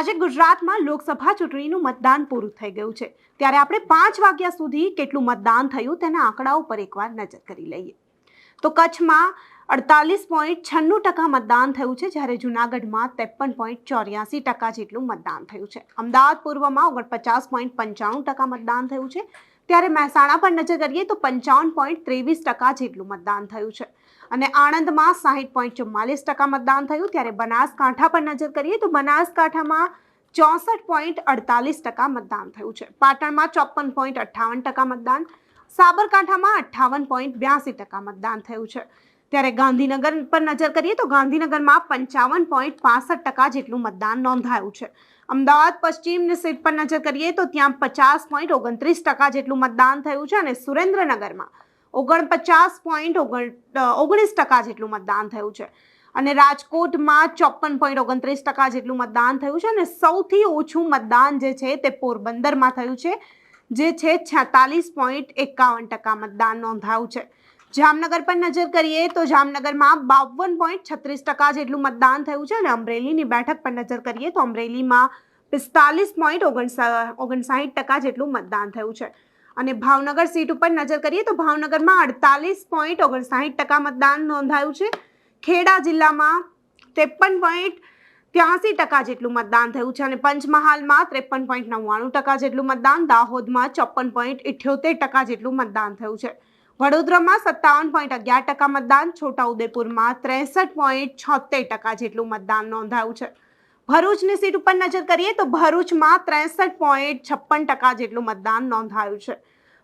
આજે ગુજરાતમાં લોકસભા ચૂંટણીનું મતદાન પૂરું થઈ ગયું છે. ત્યારે આપણે પાંચ વાગ્યા સુધી કેટલું મતદાન થયું તેના આંકડાઓ પર એકવાર નજર કરી લઈએ. તો કચ્છમાં અડતાલીસ પોઈન્ટ છન્નું ટકા મતદાન થયું છે, જ્યારે જૂનાગઢમાં ત્રેપન પોઈન્ટ ચોર્યાસી ટકા જેટલું મતદાન થયું છે. અમદાવાદ પૂર્વમાં ઓગણપચાસ પોઈન્ટ પંચાણું ટકા મતદાન થયું છે. ત્યારે મહેસાણા પર નજર કરીએ તો પંચાવન પોઈન્ટ ત્રેવીસ ટકા જેટલું મતદાન થયું છે. અને આણંદમાં સાહીઠ પોઈન્ટ ચુમ્માલીસ ટકા મતદાન થયું. ત્યારે બનાસકાંઠા પર નજર કરીએ તો બનાસકાંઠામાં ચોસઠ પોઈન્ટ અડતાલીસ ટકા મતદાન થયું છે. પાટણમાં ચોપન પોઈન્ટ અઠ્ઠાવન ટકા મતદાન. સાબરકાંઠામાં અઠ્ઠાવન પોઈન્ટ બ્યાસી ટકા મતદાન થયું છે. ત્યારે ગાંધીનગર પર નજર કરીએ તો ગાંધીનગરમાં પંચાવન પોઈન્ટ પાસઠ ટકા જેટલું મતદાન નોંધાયું છે. અમદાવાદ પશ્ચિમની સીટ પર નજર કરીએ તો ત્યાં પચાસ પોઈન્ટ ઓગણત્રીસ ટકા જેટલું મતદાન થયું છે અને સુરેન્દ્રનગરમાં ઓગણપચાસ પોઈન્ટ ઓગણ ઓગણીસ ટકા જેટલું મતદાન થયું છે. અને રાજકોટમાં ચોપન પોઈન્ટ ઓગણત્રીસ ટકા જેટલું મતદાન થયું છે અને સૌથી ઓછું મતદાન જે છે તે પોરબંદરમાં થયું છે, જે છે છેતાલીસ પોઈન્ટ એકાવન ટકા મતદાન નોંધાયું છે. જામનગર પર નજર કરીએ તો જામનગરમાં બાવન પોઈન્ટ છત્રીસ ટકા જેટલું મતદાન થયું છે અને અમરેલીની બેઠક પર નજર કરીએ તો અમરેલીમાં પિસ્તાલીસ પોઈન્ટ ઓગણસાઠ ટકા જેટલું મતદાન થયું છે. અને ભાવનગર સીટ ઉપર નજર કરીએ તો ભાવનગરમાં અડતાલીસ પોઈન્ટ ઓગણસાઠ ટકા મતદાન નોંધાયું છે. ખેડા જિલ્લામાં ત્રેપન પોઈન્ટ ત્યાસી ટકા જેટલું મતદાન થયું છે અને પંચમહાલમાં ત્રેપન પોઈન્ટ નવ્વાણું ટકા જેટલું મતદાન, દાહોદમાં ચોપન પોઈન્ટ ઇઠ્યોતેર ટકા જેટલું મતદાન થયું છે. વડોદરામાં સત્તાવન પોઈન્ટ અગિયાર ટકા મતદાન, છોટાઉદેપુરમાં ત્રેસઠ પોઈન્ટ છોતેર ટકા જેટલું મતદાન નોંધાયું છે. ભરૂચની સીટ ઉપર નજર કરીએ તો ભરૂચમાં ત્રેસઠ પોઈન્ટ છપ્પન ટકા જેટલું મતદાન નોંધાયું છે.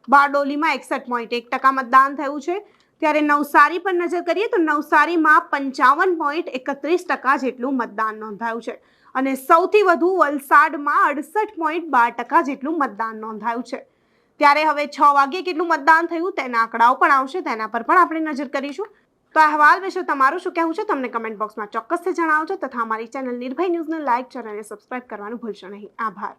બારડોલીમાં એકસઠ પોઈન્ટ એક ટકા મતદાન થયું છે. ત્યારે નવસારી પર નજર કરીએ તો નવસારીમાં પંચાવન પોઈન્ટ એકત્રીસ ટકા જેટલું મતદાન નોંધાયું છે. અને સૌથી વધુ વલસાડમાં અડસઠ પોઈન્ટ બાર ટકા જેટલું મતદાન નોંધાયું છે. ત્યારે હવે છ વાગે કેટલું મતદાન થયું તેના આંકડાઓ પણ આવશે, તેના પર પણ આપણે નજર કરીશું. તો અહેવાલ વિશે તમારું શું કહેવું છે તમને કમેન્ટ બોક્સમાં ચોક્કસથી જણાવજો તથા અમારી ચેનલ નિર્ભય ન્યૂઝને લાઇક, શેર અને સબસ્ક્રાઇબ કરવાનું ભૂલશો નહીં. આભાર.